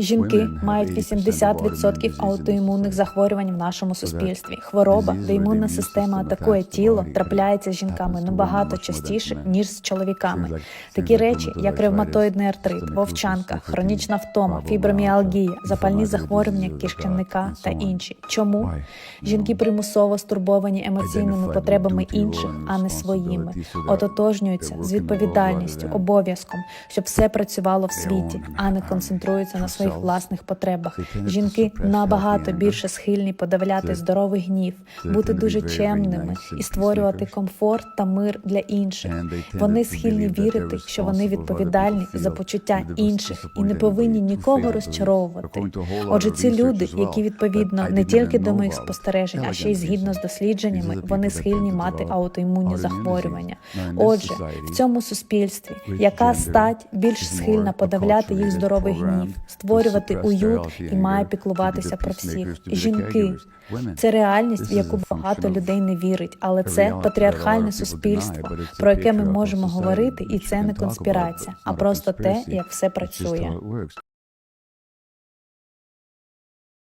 Жінки мають 80% аутоімунних захворювань в нашому суспільстві. Хвороба, де імунна система атакує тіло, трапляється з жінками набагато частіше ніж з чоловіками. Такі речі, як ревматоїдний артрит, вовчанка, хронічна втома, фіброміалгія, запальні захворювання кишківника та інші. Чому? Жінки примусово стурбовані емоційними потребами інших, а не своїми, ототожнюються з відповідальністю, обов'язком, щоб все працювало в світі, а не концентруються на своїх власних потребах. Жінки набагато більше схильні подавляти здоровий гнів, бути дуже чемними і створювати комфорт та мир для інших. Вони схильні вірити, що вони відповідальні за почуття інших і не повинні нікого розчаровувати. Отже, ці люди, які відповідно не тільки до моїх спостережень, а ще й згідно з дослідженнями, вони схильні мати аутоімунні захворювання. Отже, в цьому суспільстві яка стать більш схильна подавляти їх здоровий гнів, створювати уют і має піклуватися про всіх. Жінки це реальність, в яку багато людей не вірить, але це патріархальне суспільство, про яке ми можемо говорити, і це не конспірація, а просто те, як все працює.